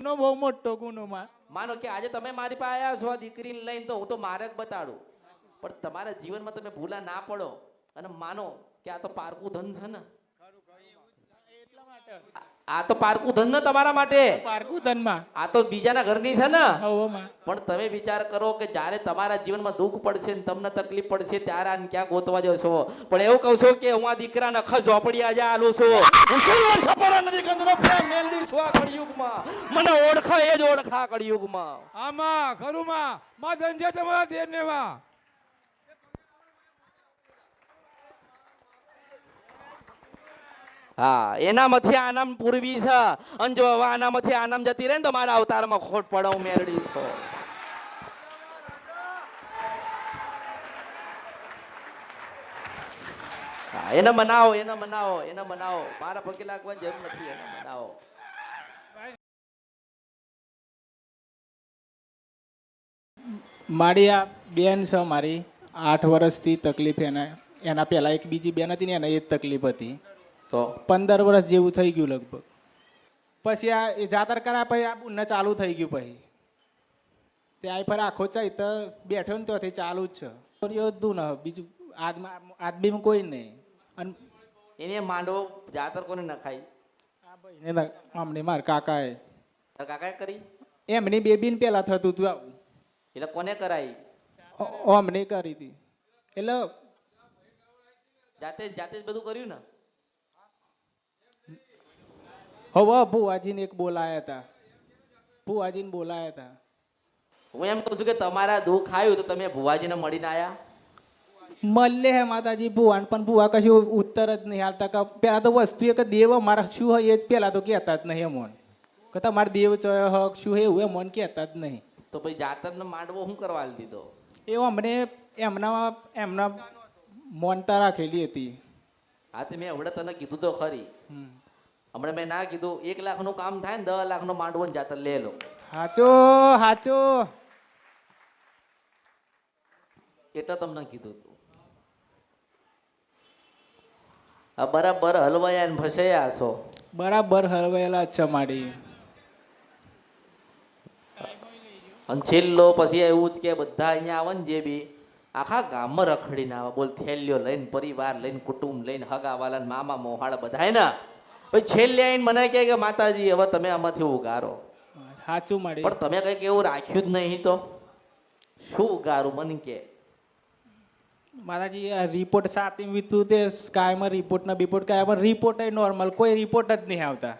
નો બહુ મોટો ગુનો માં માનો કે આજે તમે મારી પાસે આવ્યા છો આ દીકરીને લઈને તો હું તો માર્ગ બતાડું. પણ તમારા જીવનમાં તમે ભૂલા ના પડો. અને માનો કે આ તો પારકું ધન છે ને. એટલા માટે. આ- તો પારકું ધન ને તમારા માટે. પારકું ધનમાં. આ તો બીજાના ઘરની છે ને. પણ તમે વિચાર કરો કે જ્યારે તમારા જીવનમાં દુઃખ પડશે ને તમને તકલીફ પડશે ત્યારે આને ક્યાં ગોતવા જશો. પણ એવું કહું છું કે હું આ દીકરા નખ ઝોપડી આજે આલું છું. હું શિરવર સપરા નથી કંદરો પ્રેમ મેલની છું આ કળિયુગમાં. મને ઓળખા એ જ ઓળખા કળિયુગમાં. આમાં ખરુમાં. માં ધનજે તમારા તેરને હા, એનામાંથી આનામ પૂર્વી છે. અને જો હવે આનામાંથી આનામ જતી રહે ને તો મારા અવતારમાં ખોટ પડે હું મેળડી છો એને મનાવો એને મનાવો એને મનાવો. મારા પગે લાગવાની જરૂર નથી, એને મનાવો. મારી આ બેન છે મારી, આઠ વર્ષથી તકલીફ એને, એના પહેલા એક બીજી બેન હતી ને એને એ જ તકલીફ હતી. તો પંદર વર્ષ જેવું થઈ ગયું લગભગ. પછી આ એ જાતર કર્યા પછી આ બુન ચાલુ થઈ ગયું પછી. ત્યાં ફરે આખો ચાઈ તો બેઠો ને ત્યાંથી ચાલુ જ છે. છોરીઓ દું ને બીજું આદમાં આદમીમાં કોઈ નહીં. અને એને માંડવો જાતર કોને નખાય? આ ભાઈને ના- આમને માર કાકાએ. કાકાએ કરી? એમની બેબીને પહેલાં થતું હતું આવું. એટલે કોને કરાઈ? ઓ- અમને કરી હતી એટલે જાતે જ- જાતે જ બધું કર્યું ને? હવે ભુવાજીને એક બોલાયા હતા. ભુવાજીને બોલાયા હતા. હું એમ કહું છું કે તમારા દુઃખ આવ્યું તો તમે ભુવાજીને મળીને આવ્યા મળે હે માતાજી ભુવાન પણ ભુવા કશું ઉત્તર જ નહીં હાલતા કે પહેલાં તો વસ્તુ એક દેવ મારા શું હોય એ જ પહેલાં તો કહેતા જ નહીં એમોન કે તમારા દેવ ચયો હક શું હે એવું એમોન કહેતા જ નહીં. તો પછી જાતરનો માંડવો શું કરવા દીધો? એ અમને એમના એમના મોનતા રાખેલી હતી. હા તે મેં હમણાં તને કીધું તો ખરી. હમણાં મેં ના કીધું એક લાખનું કામ થાય ને દસ લાખનો માંડવો ને જાતર લે લો. હાચો હાચો. એટલે તમને કીધું તું. આ બરાબર હલવાયા ને ફસાયા છો. બરાબર હલવાયેલા છે મારી અને છેલ્લો પછી એવું જ કે બધા અહીંયા આવે ને જે બી આખા ગામમાં રખડીને આવે. બોલ થેલીઓ લઈને પરિવાર લઈને કુટુંબ લઈને હગાવાલા ને મામા મોહાળ બધાય ને પછી છેલ્લે આવીને મને કહે કે માતાજી હવે તમે આમાંથી ઉગારો. સાચું મળે પણ તમે કંઈક એવું રાખ્યું જ નહીં તો? શું ઉગારું મને કે. માતાજી રિપોર્ટ સાતી વીતું તે સ્કાયમાં રિપોર્ટ ના બિપોર્ટ કર્યા પણ રિપોર્ટ નોર્મલ કોઈ રિપોર્ટ જ નહીં આવતા.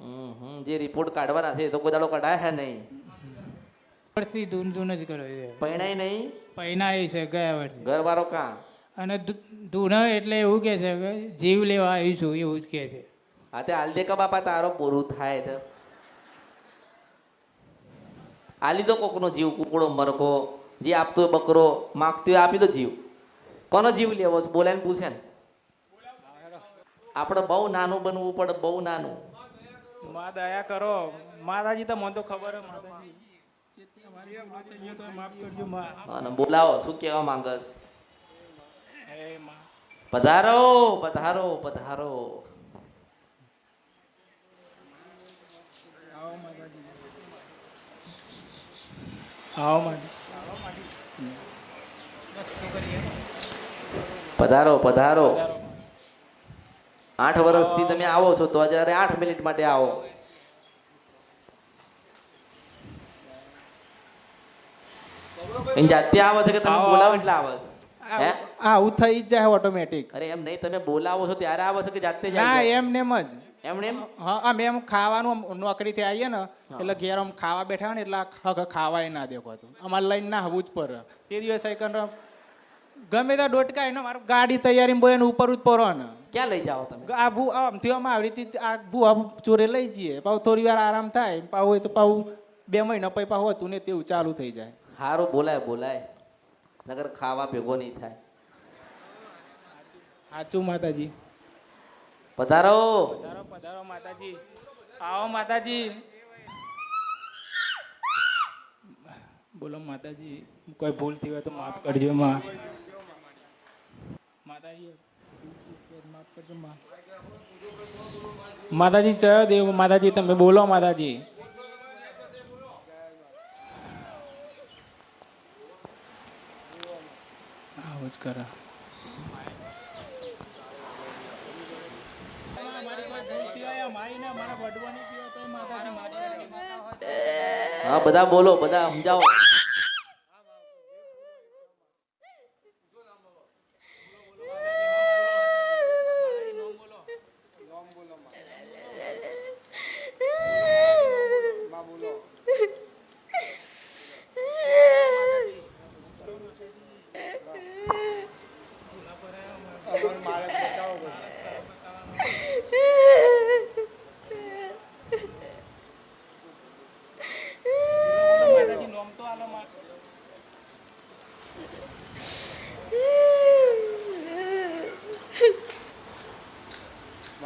હમ જે રિપોર્ટ કાઢવાના છે તો કોઈ દાડો કઢાય છે નહીં. વર્ષથી ધૂન ધૂન જ કરો છે પૈણાય નહીં? પૈણાય છે ગયા વર્ષે. ઘરવાળો કાં? અને ધૂ- એટલે એવું કે છે કે જીવ લેવા આવીશું એવું જ કે છે. હા તે આલદે કા બાપા તારો પૂરું થાય તો આલી દો કોકનો જીવ કુકડો મરઘો જે આપતો હોય બકરો માગતો હોય આપી દો જીવ. કોનો જીવ લેવો છે? બોલે ને પૂછે ને. આપણે બહુ નાનું બનવું પડે બહુ નાનું. માં દયા કરો. માતાજી તો મને તો ખબર હે માતાજી. માફ કરજો માં અને બોલાવો શું કહેવા માંગસ પધારો પધારો પધારો. પધારો પધારો. આઠ વર્ષથી તમે આવો છો તો હજારે આઠ મિનિટ માટે આવો. એની જાતે આવે છે કે તમે બોલાવો એટલે આવે છે? હે? આવું થઈ જાય ઓટોમેટિક અરે એમ નહીં તમે બોલાવો છો ત્યારે આવે છે કે જાતે જ ના જાય? એમ નેમ જ એમ? હા અમે એમ ખાવાનું નોકરીથી આવીએ ને એટલે ઘેર આમ ખાવા બેઠા ને એટલે હક ખાવાય ના દેખાતું અમારે લઈને ના હવું જ પડે. તે દિવસે કન ગમે ત્યાં ડોટકા એનો મારું ગાડી તૈયારી બોલે ઉપર જ પરો ને. ક્યાં લઈ જાઓ તમે? આ ભૂ આમથી આમ આવી રીતે આ ભૂ ચોરે લઈ જઈએ. પાવ થોડી વાર આરામ થાય પાવ હોય તો પાવ બે મહિના પછી પાવ હતું ને તેવું ચાલુ થઈ જાય. સારું બોલાય બોલાય. નગર ખાવા ભેગો નહીં થાય. સાચું માતાજી. પધારો. પધારો પધારો માતાજી. આવો માતાજી. બોલો માતાજી કોઈ ભૂલ થઈ હોય તો માફ કરજો માં. માતાજી માફ કરજો માતાજી ચયો દેવ માતાજી તમે બોલો માતાજી. આવું જ કરા. હા બધા બોલો બધા સમજાવો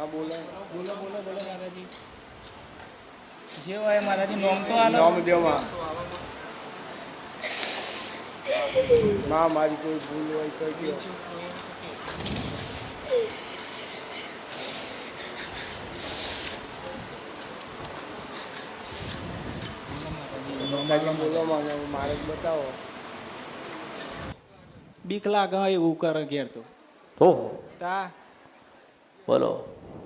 બોલો બોલો બોલો માતાજી જે નોમ તો આલો. નામ દેવા. માં મારી કોઈ ભૂલ હોય તો માતાજી મારે બતાવો. બીક લાગે હોય એવું કરે ઘેર તો. ઓહો તા. બોલો.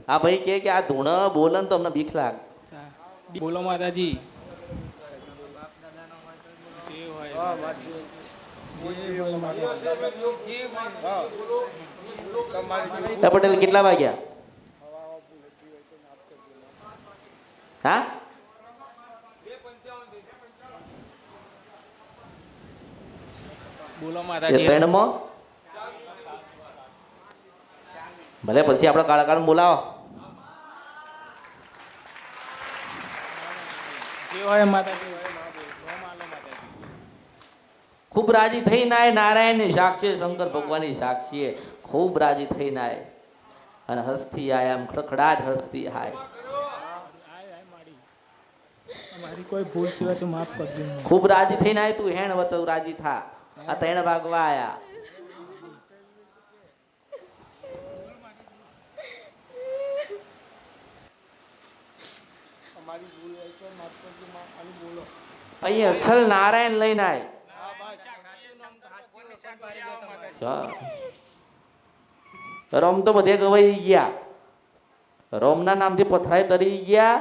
આ ભાઈ કે કે આ ધૂણ બોલે ને તો અમને બીક લાગ. બોલો માતાજી. પટેલ કેટલા વાગ્યા? હા? બોલો ત્રણમાં ભલે પછી આપણે કાળ બોલાવો જે હોય માતાજી નોમ આલો માતાજી ખૂબ રાજી થઈ નાય નારાયણની સાક્ષી શંકર ભગવાનની સાક્ષીએ ખૂબ રાજી થઈ નાય અને હસ્તી આય આમ ખડખડાટ હસ્તી હાય ખૂબ રાજી થઈ નાય તું હેણ વત રાજી થા. આ ત્રણ ભાગવા આયા. અમારી ભૂલ હોય તો માફ કરજો બોલો. અહીં અસલ નારાયણ લઈને આય. રોમ તો બધે ગવાઈ ગયા. રોમના નામથી પથરાય તરી ગયા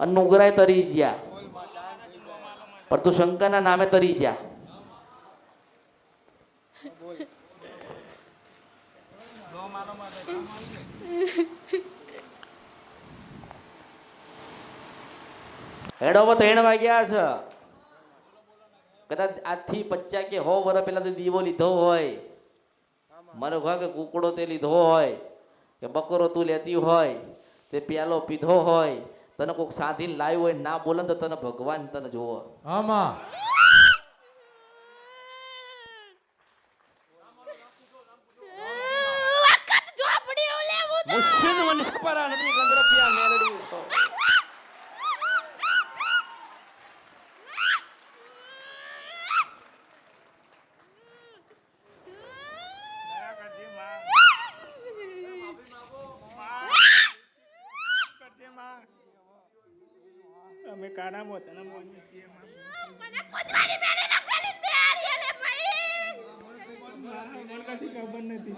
અને નુગરાય તરી ગયા. પણ તું શંકરના નામે તરી ગયા. હેડો હવે ત્રણ વાગ્યા છે. કદાચ આજથી પચાસ કે હો વર્ષ પહેલા તો દીવો લીધો હોય. મારો ઘર કે કુકડો તે લીધો હોય. કે બકરો તું લેતી હોય, તે પ્યાલો પીધો હોય. તને કોઈક સાધીને લાવ્યું હોય ના બોલે તો તને ભગવાન તને જોવો. આમાં વખત ઝોપડી લેવું તો મુશ્કેલ મને સપરા નથી ગંદ્રપિયા મેલડી છો અમે કાના મોતાના મોની છીએ. મને પૂછવાની મેલે ના પેલી તૈયારી લે ભાઈ મને કશી ખબર નથી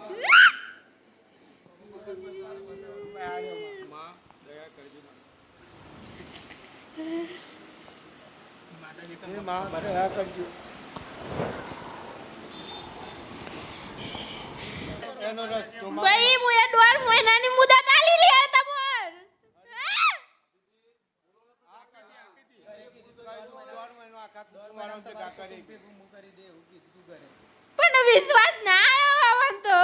માં દયા કરજો એનો રસ્તો માં ભાઈ મુએ દોઢ મહિનાની મુદત આલી લે તમોન દોઢ મહિનો આખા કુંવારો ભેગા કરી પણ વિશ્વાસ ના આવ્યો આવન તો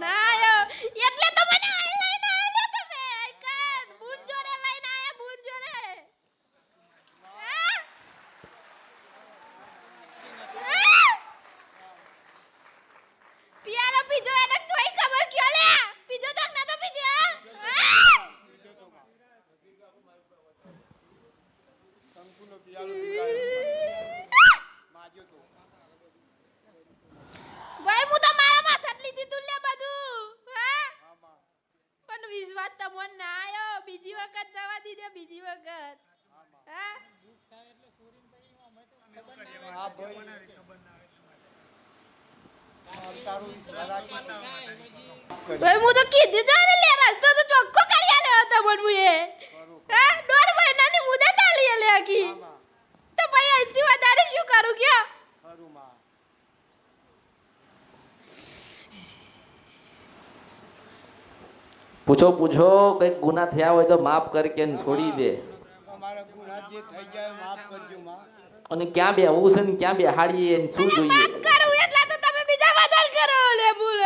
ના આવ્યો એટલે તો મને આઈ લઈને આલે તમે આઈકન બુન જોડે લઈને આયા બુન જોડે હા? હા? પિયાનો પીધો એને જોઈ ખબર કયો લે પીધો તો ના તો પીધો હા? શંકુનો પિયાલો પીવડાવ્યો. માગ્યો તો ભાઈ હું તો મારા માથે જ લીધી તું લે બધું હા હા માં પણ વિશ્વાસ તમને ના આવ્યો બીજી વખત બીજી વખત? ભાઈ. હું તો કીધી તો ને લે રસ્તો તો ચોખ્ખો કરી આલ્યો હતો પણ હું એ હા દોઢ મહિનાની મુદત આલી લે આખી. તો ભાઈ અહીંથી વધારે શું કરું કયો ખરું માં પૂછો પૂછો કંઈક ગુના થયા હોય તો માફ કરી કે છોડી દે. અને ક્યાં બેહવું છે ને ક્યાં બેહાડીએ શું જોઈએ? માફ કરું તો તમે બીજા વધારે કરો લે બોલ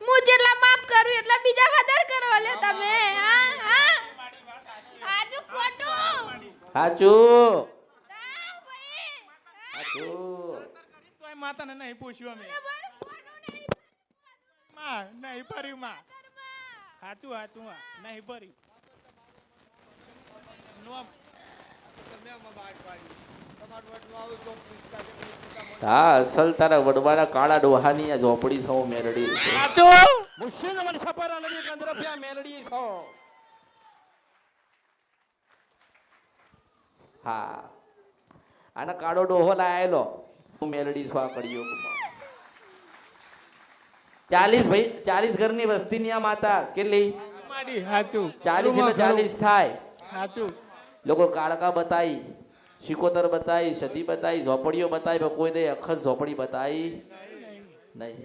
હું જેટલા માફ કરું એટલા બીજા વધારે કરો લે તમે હા હા. આજુ ખોટું. સાચું સાચું માતાને નહીં પૂછ્યું અમે. માં નહીં ભર્યું માં. સાચું સાચું હા. નહીં ભર્યું. હા અસલ તારા વડવાના કાળા ડોહાની આ ઝોપડી સૌ મેરડી સાચો મુશ્કેલ નદી કંદરફિયા મેલડી છો. હા. આને કાળો ડોહો લાયેલો. હું મેલડી છો આ કળિયુગમાં. ચાલીસ ભાઈ ચાલીસ ઘરની વસ્તીની આ માતા કેટલી? ચાલીસ એટલે ચાલીસ થાય. લોકો કાળકા બતાવી શિકોતર બતાવી સદી બતાવી ઝોપડીઓ બતાવી પણ કોઈ દે અખત ઝોપડી બતાવી નહીં.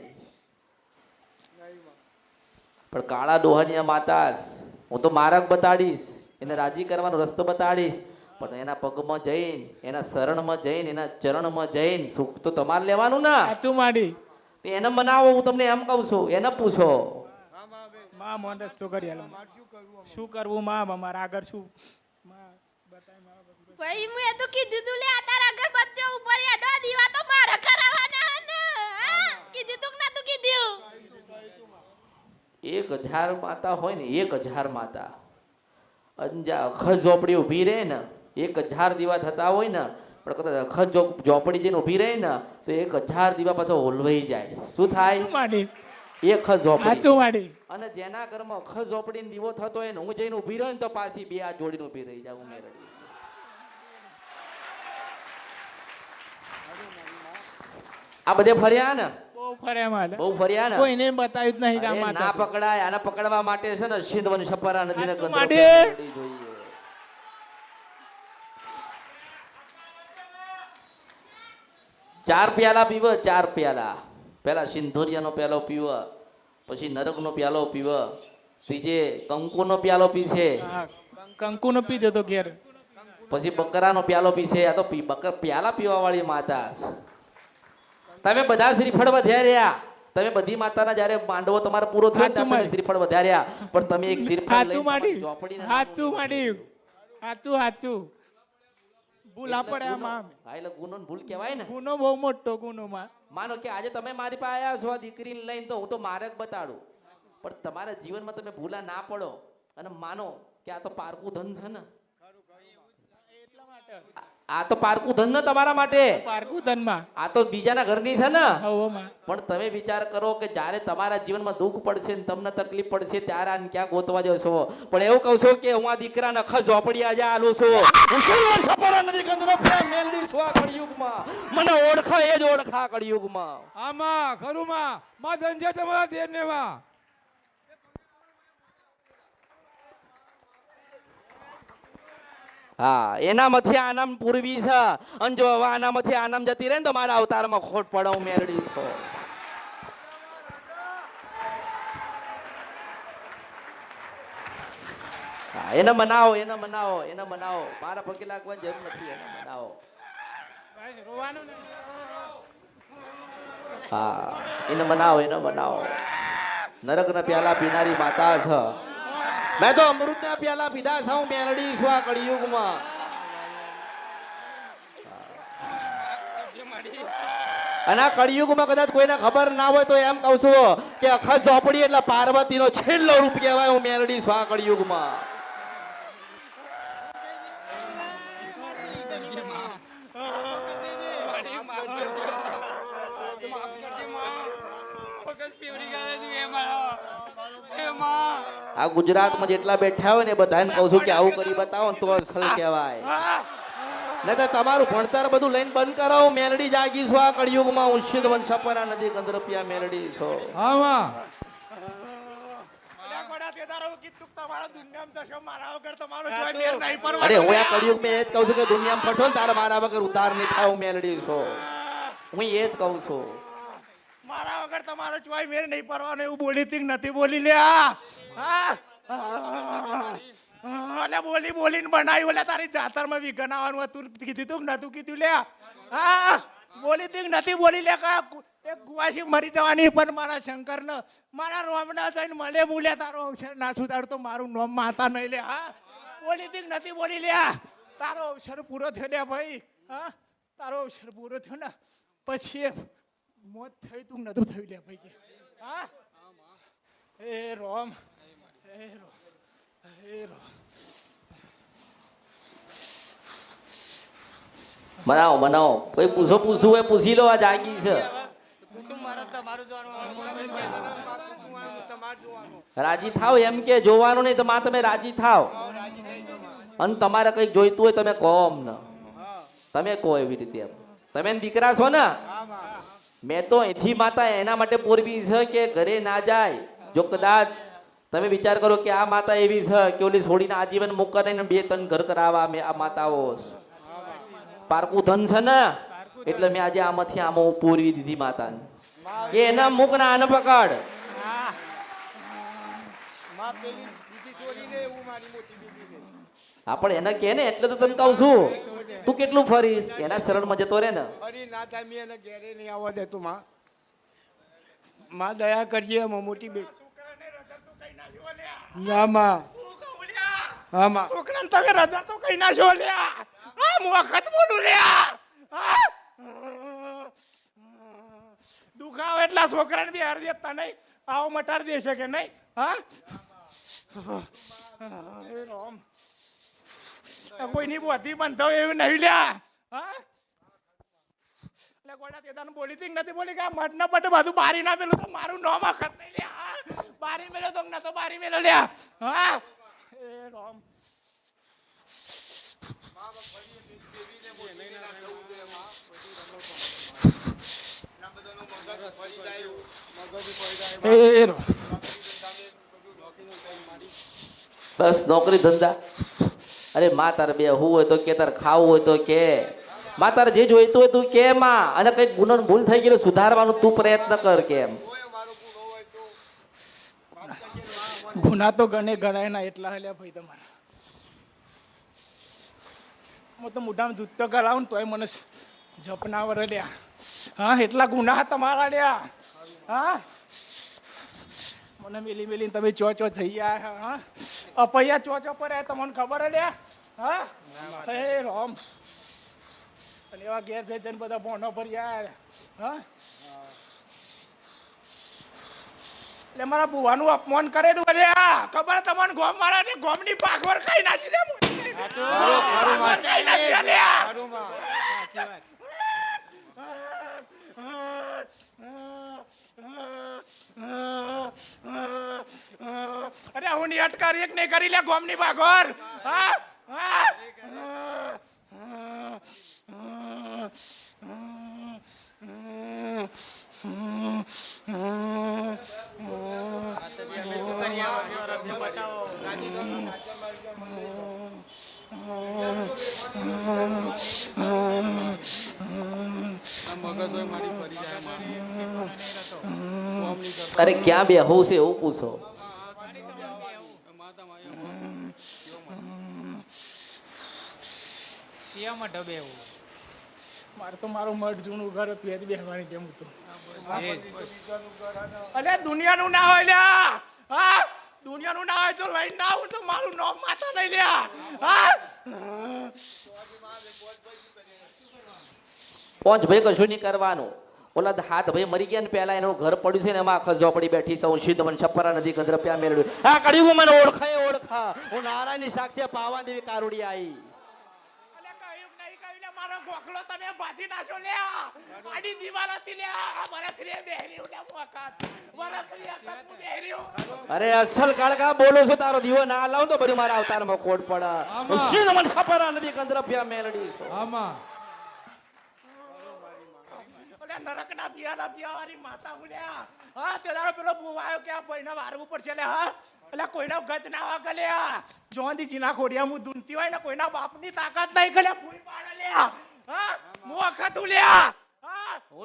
પણ કાળા ડોહાની આ માતાસ હું તો માર્ગ બતાડીશ એને રાજી કરવાનો રસ્તો બતાડીશ પણ એના પગમાં જઈને એના શરણમાં જઈને એના ચરણમાં જઈને સુખ તો તમારે લેવાનું ના. સાચું માડી. એને મનાવો હું તમને એમ કહું છું એને પૂછો. હા માં બે માં. કરી શું કરવું શું કરવું માં અમારે આગળ શું? માં બતાયમાં બધું. ભાઈ મેં એ તો કીધું તું લે આ તારા અગરબત્તીઓ ઉપર એડો દીવા તો મારા કરાવવાના હે ને કીધું તું કે નતું કીધું? એક હજાર માતા હોય ને એક હજાર માતા. અંજા અખર ઝોપડી ઊભી રહે ને એક હજાર દીવા થતા હોય ને પણ ઝો- ઝોપડી જઈને ઊભી રહી ને તો એક હજાર દીવા પાછો હોલવાઈ જાય. શું થાય? એક ઝોપડી. અને જેના ઘરમાં અખત ઝોપડી દીવો થતો હોય ને હું જઈને ઊભી રહ્યો ને તો પાછી બે આ જોડીને ઊભી રહી જાઉં મેરડી આ બધે ફર્યા ને? બહુ ફરે બહુ ફર્યા ને? કોઈને બતાવ્યું જ નહીં ના પકડાય આને પકડવા માટે છે ને સિંધવન છપરા નદીને જોઈએ ચાર પ્યાલા પીવ ચાર પ્યાલા. પહેલાં સિંધોરિયાનો પ્યાલો પીવ પછી નરકનો પ્યાલો પીવ. ત્રીજે કંકુનો પ્યાલો પીશે. કંકુનો પી દેતો ઘેર. પછી બકરાનો પ્યાલો પીશે. આ તો પી બકર પ્યાલા પીવા વાળી માતા તમે બધા શ્રીફળ વધાર્યા તમે બધી માતાના જ્યારે માંડવો તમારો પૂરો થયો તમે શ્રીફળ વધ્યા રહ્યા. પણ તમે એક શ્રીફળ સાચું લઈને માડી તમારી ઝોપડીને સાચું માડી સાચું સાચું ભૂલ આપણે આમાં હા, એટલે ગુનો ને ભૂલ કહેવાય ને. ગુનો બહુ મોટો ગુનો માં. માનો કે આજે તમે મારી પાસે આવ્યા છો આ દીકરીને લઈને તો હું તો માર્ગ બતાડું. પણ તમારા જીવનમાં તમે ભૂલા ના પડો. અને માનો કે આ તો પારકું ધન છે ને. આ- આ તો પારકું ધન ને તમારા માટે. પારકું ધનમાં. આ તો બીજાના ઘરની છે ને. પણ તમે વિચાર કરો કે જ્યારે તમારા જીવનમાં દુઃખ પડશે ને તમને તકલીફ પડશે ત્યારે આને ક્યાં ગોતવા જશો. પણ એવું કહું છું કે હું આ દીકરાને નખ ઝોપડી આજે આલું છું. હું સપરા નથી કંદરો પ્રેમ મેલની છું આ કળિયુગમાં. મને ઓળખા એ જ ઓળખા કળિયુગમાં. આમાં ખરું માં માં ધનજે તમારા દેરને માં હા એનામાંથી આનામ પૂર્વી છે. અને જો હવે આનામાંથી આનામ જતી રહે ને તો મારા અવતારમાં ખોટ પડે હું મેલડી છો એને મનાવો એને મનાવો એને મનાવો. મારા પગે લાગવાની જરૂર નથી એને મનાવો. હા એને મનાવો એને મનાવો. નરકના પ્યાલા પીનારી માતા છે. મેં તો અમૃતના પ્યાલા પીધા છે, હું મેલડી છું આ કળિયુગમાં. અને આ કળિયુગમાં કદાચ કોઈને ખબર ના હોય તો એમ કહું છું કે અખત ઝોપડી એટલે પાર્વતીનો છેલ્લો રૂપ કહેવાય, હું મેલડી છું આ કળિયુગમાં. આ ગુજરાતમાં જેટલા બેઠા હોય ને બધાને કહું છું કે આવું કરી બતાવો ને તો અસલ કહેવાય. નહીં તો તમારું ભણતર બધું લઈને બંધ કરાવો મેલડી જાગી છો આ કળિયુગમાં ઉંશિત વંશપરા છપરા અંદરપિયા મેલડી છો. હા પડવાનો. અરે હું આ કળિયુગ મેં એ જ કહું છું કે દુનિયામાં ફરશો ને તારે મારા વગર ઉતાર નહીં થાય હું મેલડી છો. હું એ જ કહું છું. મારા વગર તમારો ચોય મેર નહીં પરવાનો એવું બોલી તી નથી બોલી? લે અલે બોલી બોલીને બનાવ્યું. એટલે તારી જાતરમાં વિઘન આવવાનું હતું. કીધું તું નતું કીધું? લે હા બોલી તી નથી બોલી? લે કા એક ગુવાસી મરી જવાની પણ મારા શંકર ને મારા રોમના જઈને મળે બોલે તારો અવસર ના સુધાર તો મારું નોમ માતા નહીં, લે હા બોલી તી નથી બોલી? લે તારો અવસર પૂરો થયો ને ભાઈ. હા? તારો અવસર પૂરો થયો ને. પછી મોત થઈ તું નતું થયું લે ભાઈ કે. હા? એ રોમ એ રોમ એ રોમ. બનાવો બનાવો. કોઈ પૂછો પૂછવું હોય, પૂછી લો, આ જાગી છે. રાજી થાવ એમ કે, જોવાનું નહીં તો તમે રાજી થાવ. અને તમારે કંઈક જોઈતું હોય તમે કહો અમને તમે કહો એવી રીતે તમે દીકરા છો ને? મેં તો અહીંથી માતા એના માટે પોરવી છે કે ઘરે ના જાય. જો કદાચ તમે વિચાર કરો કે આ માતા એવી છે કે ઓલી છોડીને આજીવન મુક કરીને બે ત્રણ ઘર કરાવવા મેં આ માતાઓ પારકું ધન છે ને, એટલે મેં આજે આમાંથી આમાં પૂરવી દીધી માતાને. કે એના મુખ ના આને પકડ. માં બીબીને આપણે એને કે ને એટલે તો તને કહું છું. તું કેટલું ફરીશ? એના શરણમાં જતો રે ને. ફરી ના થાય મેં એને ઘેરે નહીં આવવા દેતું માં. માં દયા કરજે એમાં મોટી બે રજા તો કઈ ના માં. હું હા માં. છોકરાને તમે રજા તો કઈ ના છો લ્યા. આ મુખત બોલું લ્યા. હા? દુખાવો એટલા છોકરાને બી હાર દેતા નહીં આવો મટાડી દેશે કે નહીં? હા? રામ. કોઈની બોધી બંધાવ એવું નહીં લ્યા. હા? એટલે ગોડા તેદાન બોલી હતી નથી બોલી? કે મઠ ના બટ બધું બારી ના પેલું તો મારું નોમ અખત નહીં લ્યા? બારી મેલ્યો તો ન તો બારી મેળો લ્યા. હા? એ રોમ. બસ, નોકરી ધંધા. અરે મા, તારે બે હું હોય તો કે, તારે ખાવું હોય તો કે. મા, તારે જે જોઈતું હોય તું કે માં. અને કંઈક ગુનો ભૂલ થઈ ગયેલો સુધારવાનું તું પ્રયત્ન કર કેમ. ગુના તો ગણે ગણાય ના, એટલા હલ્યા ભાઈ તમારા. હું તો મોઢામાં જૂતો કરાવું તોય મને જપના વર લ્યા. હા, એટલા ગુના તમારા લ્યા. હા? મને મેલી મેલીને તમે ચો ચો જઈ આયા, હા? અપૈયા ચોચો પર તમને ખબર હે હા? હે રામ. અને એવા ઘેર જઈ જઈને બધા ભોનો ભરી યાર હા? એટલે મારા બુવાનું અપમાન કરેલું અરે આ ખબર તમને? ગોમ મારા ને ગોમની પાખવર ખાઈ નાખી પાખવર ખાઈ નાખી અલે. સારું માં અરે હું ની અટકારી એક નહીં કરી લે ગોમની પાખવર હા? હા? અરે ક્યાં બે હું છે એવું પૂછો. મારે તો મારું મઠ જૂનું ઘર હતું બેહવાની કેમ હતું? અરે દુનિયાનું ના હોય લ્યા. હા? દુનિયાનું ના હોય તો લઈને ના આવું તો મારું નામ માતા નહીં લ્યા. હા? પોંચ ભાઈ કશું નહીં કરવાનું. ઓલા હાથ ભાઈ મરી ગયા ને પેલા એનું ઘર પડ્યું છે ને એમાં આખા ઝોપડી બેઠી છે હું સિદ્ધ મને છપ્પરા નથી ગંદ્રપ્યા મેળવ્યું. આ કડિયું મને ઓળખાય ઓળખા. હું નારાયણની સાક્ષી પાવા દેવી કારુડી આવી અરે અસલ કાળકા બોલો છો તારો દીવો ના લાવ તો બધું મારા અવતારમાં કોટ પડે. મન છપરા નથી કંદરપિયા મેલડી છો. આમાં. ઓલે નરકના પિયાલા પિયાવાળી માતા બોલ્યા હા, તે દાડો પેલો આવ્યો કે આ ભાઈના વારવું પડશે લે, હા. એટલે કોઈના ગજ ના વાગે લે જોંદી જીના ખોડિયા હું ધૂનતી હોય ને, કોઈના બાપની તાકાત નહીં ગલે ભૂઈ પાડે લે, હા. હું અખતું લે, હા.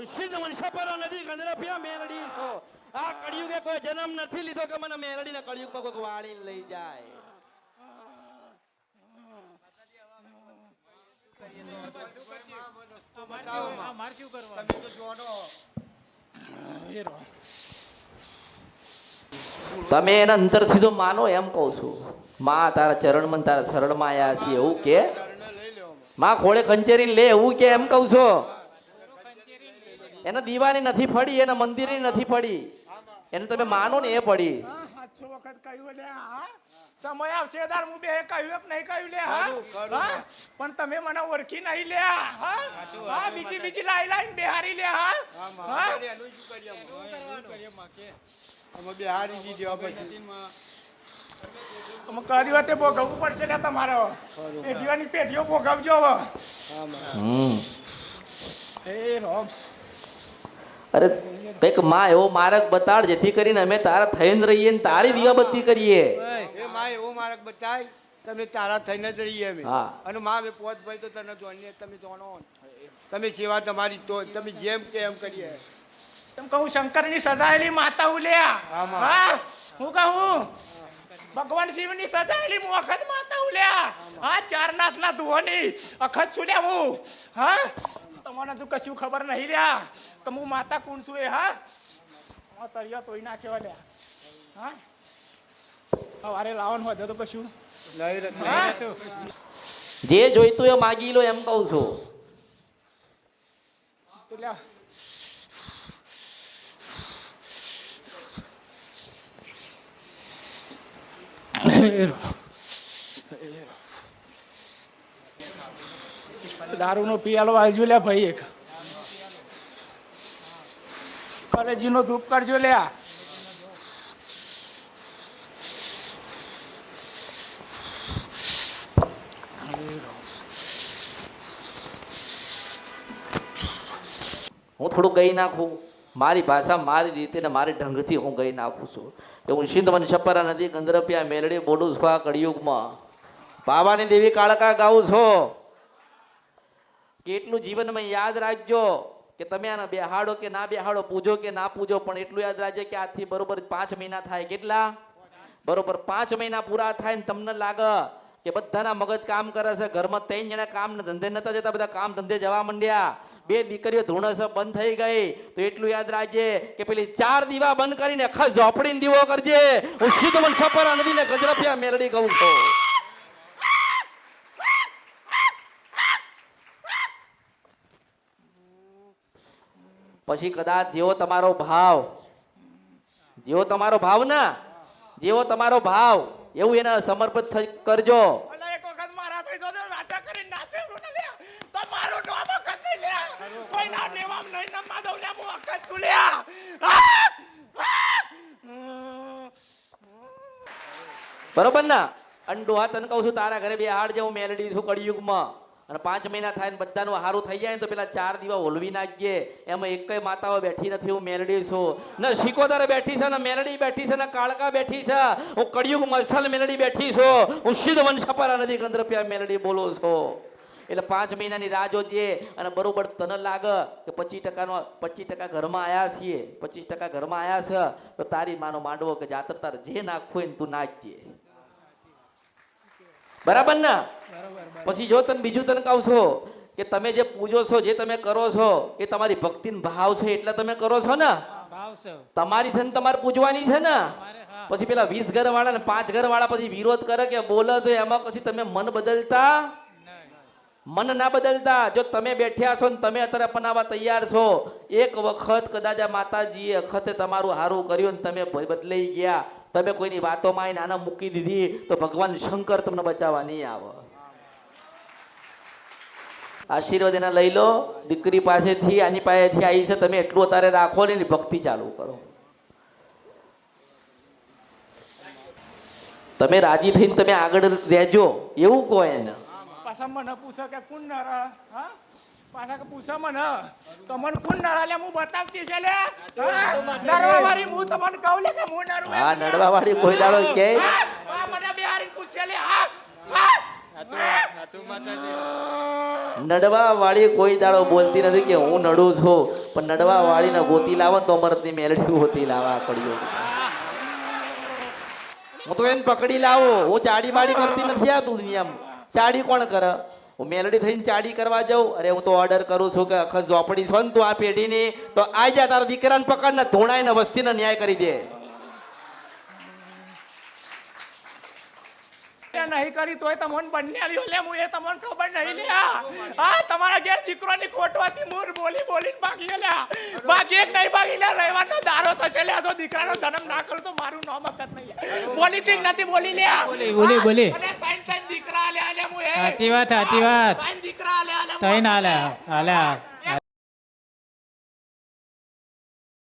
શિન પર નથી કંદરપિયા મેલડી છો. આ કળિયુગે કોઈ જન્મ નથી લીધો કે મને મેલડીને કળિયુગમાં કોઈક વાળીને લઈ જાય અમારે શું કરવાનું તમે એના અંતરથી તો માનો એમ કહું છું. માં તારા ચરણમાં તારા શરણમાં આયા છીએ એવું કે? માં ખોળે ખંચેરી લે એવું કે એમ કહું છો. એને દીવાની નથી પડી, એને મંદિરની નથી પડી. એને તમે માનો ને એ પડી. સાતસો વખત કહ્યું લે હા સમય આવશે દાર હું બે કહ્યું કે નહીં કહ્યું લે હા? પણ તમે મને ઓળખી નહીં લે હા? હા? બીજી બીજી લાઈ લાઈન બિહારી લે હા? હા એનું શું કરીએ અમે? બિહારી દીધી પછી અમે કર્યું તે ભોગવવું પડશે ને તમારે? પેઢીઓની પેઢીઓ ભોગવજો હવે. એ રોમ. અરે કંઈકમાં એવો માર્ગ બતાડ જેથી કરીને અમે તારા થઈને રહીએ ને તારી દીવાબત્તી કરીએ. એ માં એવો માર્ગ બતાય તમે તારા થઈને જ રહીએ અમે. અને માં અમે પોત ભાઈ તો તને જોઈને તમે જાણો તમે સેવા તમારી તો તમે જેમ કે એમ કરીએ. એમ કહું શંકરની સજાયેલી માતા ઉલ્યા. હા હું કહું ભગવાન શિવની સજાયેલી મોખત માતા ઉલ્યા. હા ચાર નાથના ધુઓની અખત છુલ્યા હું. હા તમને શું કશું ખબર નહીં રહ્યા તમે હું માતા કોણ છું એ હા? આ તોય ના નાખ્યો લ્યા. હા? સવારે લાવવાનું હોય તો કશું. હા? જે જોઈતું એ માગી લો એમ કહું છું. તો લ્યા. દારૂનો પિયાલો આવજો લે ભાઈ એક. કલેજીનો ધૂપ કરજો લ્યા. હું થોડું ગઈ નાખું. મારી ભાષા મારી રીતે ને મારી ઢંગથી હું ગઈ નાખું છું. હું મને છપરા નદી ગંદરપિયા મેલડી છું આ કળિયુગમાં. બાવાની દેવી કાળકા ગાઉં છો. કેટલું જીવનમાં યાદ રાખજો કે તમે આને બેહાડો કે ના બેહાડો પૂજો કે ના પૂજો, પણ એટલું યાદ રાખજો કે આથી બરોબર પાંચ મહિના થાય. કેટલા? બરોબર પાંચ મહિના પૂરા થાય ને તમને લાગે કે બધાના મગજ કામ કરે છે. ઘરમાં ત્રણ જણા કામ ધંધે નતા જતા, બધા કામ ધંધે જવા માંડ્યા. બે દીકરીઓ ધૂણસ બંધ થઈ ગઈ. તો એટલું યાદ રાખજે કે પેલી ચાર દીવા બંધ કરીને આખા ઝોપડીને દીવો કરજે. હું સીધો મન છપરા નદીને ગજરાપિયા મેરડી કહું છું. પછી કદાચ જેવો તમારો ભાવ જેવો તમારો ભાવ ના જેવો તમારો ભાવ એવું એને સમર્પિત કરજો! બરોબર ને અંડો હા તને કહું છું તારા ઘરે બે હાડ જેવું મેલડી છું કળિયુગમાં. અને પાંચ મહિના થાય ને બધાનું હારું થઈ જાય ને તો પેલા ચાર દીવા ઓલવી નાખીએ. એમાં એકય માતાઓ બેઠી નથી, હું મેલડી છું. ને શિકોતર બેઠી છે ને મેલડી બેઠી છે ને કાળકા બેઠી છે. હું કડિયુગ મસલ મેલડી બેઠી છું. હું સિદ્ધ વંશપરા નદી ગંદ્રપ્યા મેલડી બોલું છું. એટલે પાંચ મહિનાની રાહ જોજે અને બરોબર તને લાગે કે પચીસ ટકાનો, પચીસ ટકા ઘરમાં આવ્યા છીએ. પચીસ ટકા ઘરમાં આવ્યા છે. તો તારી માનો માંડવો કે જાતર તાર જે નાખવું હોય ને તું નાખજે. બરાબર ના? પછી જો તને બીજું તને કહું છો કે તમે જે પૂજો છો જે તમે કરો છો એ તમારી ભક્તિ ભાવ છે એટલે તમે કરો છો ને? તમારી છે ને તમારે પૂજવાની છે ને? પછી પેલા વીસ ઘર વાળા ને પાંચ ઘર વાળા પછી વિરોધ કરે કે બોલે તો એમાં પછી તમે મન બદલતા? મન ના બદલતા. જો તમે બેઠ્યા છો ને તમે અત્યારે અપનાવવા તૈયાર છો એક વખત કદાચ માતાજીએ વખતે તમારું સારું કર્યું ને તમે બદલાઈ ગયા. તમે કોઈની વાતોમાં આવીને મૂકી દીધી તો ભગવાન શંકર તમને બચાવવા નહીં આવે. આશીર્વાદ એના લઈ લો. દીકરી પાસેથી, આની પાસેથી આવી છે. તમે એટલું અત્યારે રાખો ને ભક્તિ ચાલુ કરો. તમે રાજી થઈને તમે આગળ રહેજો. એવું કહો એને. પાછા મને પૂછે કે કોણ નારા, હા? પાછા પૂછા મને તમને કોણ નર હું બતાવતી છે લે. હા? નરવા વાળી હું તમને કહું લે કે હું નરું હા. નડવા વાળી કોઈ દાડો કે. હા? મને બે હારી પૂછશે લે. હા? નડવા વાળી કોઈ દાડો બોલતી નથી કે હું નડું છું પણ નડવા વાળીને ગોતી લાવો ને તો અમરતની મેલડી ગોતી લાવા પડ્યો હું તો એને પકડી લાવો. હું ચાડી બાડી કરતી નથી આ દુનિયામાં. ચાડી કોણ કરે? હું મેલડી થઈને ચાડી કરવા જાઉં. અરે હું તો ઓર્ડર કરું છું કે અખસ ઝોપડી છો ને તું આ પેઢીની, તો આ જા તારા દીકરાને પકડને ધોણાઈને વસ્તીને ન્યાય કરી દે. એ નહીં કરી તોય તમને બંને લ્યો લે હું એ તમને ખબર નહીં લે. હા તમારા ઘેર દીકરોની ખોટવાથી મૂર બોલી બોલીને બાકી લે બાકી એક નહીં બાકી લે રહેવાનો દારો થશે લે તો દીકરાનો જન્મ ના કરું તો મારું નામ વખત નહીં બોલી તીક નથી બોલી લે. બોલી, બોલી. અને ત્રણ ત્રણ દીકરા લે લે હું એ. સાચી વાત સાચી વાત. ત્રણ દીકરા લે લે ના હાલે હાલે